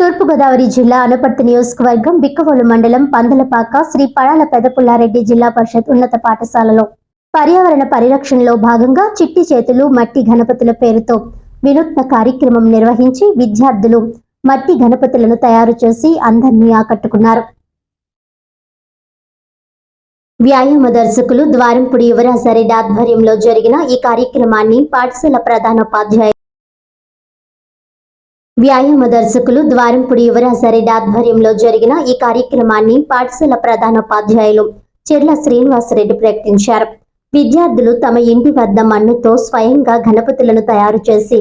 తూర్పుగోదావరి జిల్లా అనుపర్తి నియోజకవర్గం బిక్కవోలు మండలం పందలపాక శ్రీ పడాల పెదపుల్లారెడ్డి జిల్లా పరిషత్ ఉన్నత పాఠశాలలో. పర్యావరణ పరిరక్షణలో భాగంగా చిట్టి చేతులు మట్టి గణపతుల పేరుతో వినూత్న కార్యక్రమం నిర్వహించి విద్యార్థులు మట్టి గణపతులను తయారు చేసి అందరినీ ఆకట్టుకున్నారు. వ్యాయామ దర్శకులు ద్వారంపుడి యువరాజారెడ్డి ఆధ్వర్యంలో జరిగిన ఈ కార్యక్రమాన్ని పాఠశాల ప్రధానోపాధ్యాయులు వ్యాయామ దర్శకులు ద్వారంపుడి యువరాజారెడ్డి ఆధ్వర్యంలో జరిగిన ఈ కార్యక్రమాన్ని పాఠశాల ప్రధానోపాధ్యాయులు చెర్ల శ్రీనివాసరెడ్డి ప్రకటించారు. విద్యార్థులు తమ ఇంటి వద్ద మన్నుతో స్వయంగా గణపతులను తయారు చేసి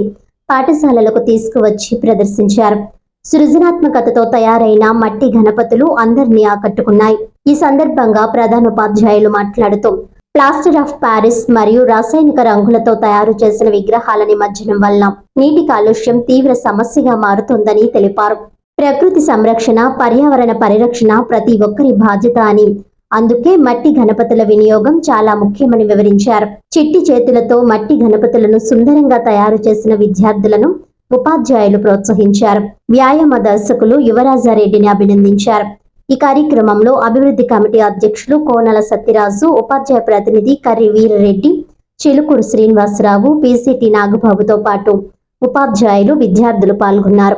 పాఠశాలలకు తీసుకువచ్చి ప్రదర్శించారు. సృజనాత్మకతతో తయారైన మట్టి గణపతులు అందరినీ ఆకట్టుకున్నాయి. ఈ సందర్భంగా ప్రధానోపాధ్యాయులు మాట్లాడుతూ ప్లాస్టర్ ఆఫ్ ప్యారిస్ మరియు రాసాయనిక రంగులతో తయారు చేసిన విగ్రహాల నిమజ్జనం వల్ల నీటి కాలుష్యం తీవ్ర సమస్యగా మారుతుందని తెలిపారు. ప్రకృతి సంరక్షణ పర్యావరణ పరిరక్షణ ప్రతి ఒక్కరి బాధ్యత అని. అందుకే మట్టి గణపతుల వినియోగం చాలా ముఖ్యమని వివరించారు. చిట్టి చేతులతో మట్టి గణపతులను సుందరంగా తయారు చేసిన విద్యార్థులను ఉపాధ్యాయులు ప్రోత్సహించారు. వ్యాయామ దర్శకులు యువరాజారెడ్డిని అభినందించారు. ఈ కార్యక్రమంలో అభివృద్ధి కమిటీ అధ్యక్షులు కోనల సత్యరాజు ఉపాధ్యాయ ప్రతినిధి కర్రి వీరరెడ్డి చిలుకూరు శ్రీనివాసరావు పీసీటీ నాగబాబుతో పాటు ఉపాధ్యాయులు విద్యార్థులు పాల్గొన్నారు.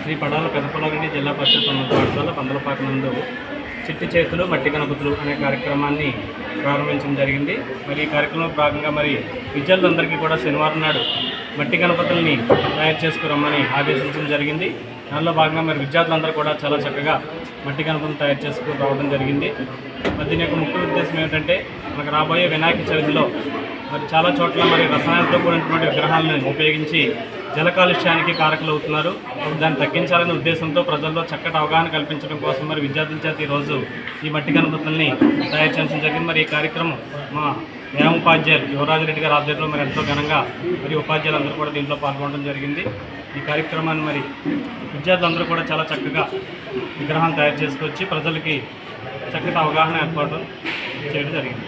శ్రీ పడాల పెదపొలగండి జిల్లా పరిషత్ ఉన్నత పాఠశాల పందలపాక నందు చిట్టి చేతులు మట్టి గణపతులు అనే కార్యక్రమాన్ని ప్రారంభించడం జరిగింది. మరి ఈ కార్యక్రమంలో భాగంగా మరి విద్యార్థులందరికీ కూడా శనివారం నాడు మట్టి గణపతుల్ని తయారు చేసుకురమ్మని ఆదేశించడం జరిగింది. దానిలో భాగంగా మరి విద్యార్థులందరూ కూడా చాలా చక్కగా మట్టి గణపతులు తయారు చేసుకుని రావడం జరిగింది. మరి దీని యొక్క ముఖ్య ఉద్దేశం ఏమిటంటే మనకు రాబోయే వినాయక చవితిలో మరి చాలా చోట్ల మరి రసాయనాలతో కూడినటువంటి విగ్రహాలను ఉపయోగించి జల కాలుష్యానికి కారకులు అవుతున్నారు దాన్ని తగ్గించాలనే ఉద్దేశంతో ప్రజల్లో చక్కటి అవగాహన కల్పించడం కోసం మరి విద్యార్థుల చేత ఈరోజు ఈ మట్టి గణపతుల్ని తయారు చేయడం జరిగింది. మరి ఈ కార్యక్రమం మా న్యాయ ఉపాధ్యాయులు యువరాజరెడ్డి గారి ఆధ్వర్యంలో మరి ఎంతో ఘనంగా మరి ఉపాధ్యాయులు అందరూ కూడా దీంట్లో పాల్గొనడం జరిగింది. ఈ కార్యక్రమాన్ని మరి విద్యార్థులందరూ కూడా చాలా చక్కగా విగ్రహాన్ని తయారు చేసుకొచ్చి ప్రజలకి చక్కటి అవగాహన ఏర్పాటు చేయడం జరిగింది.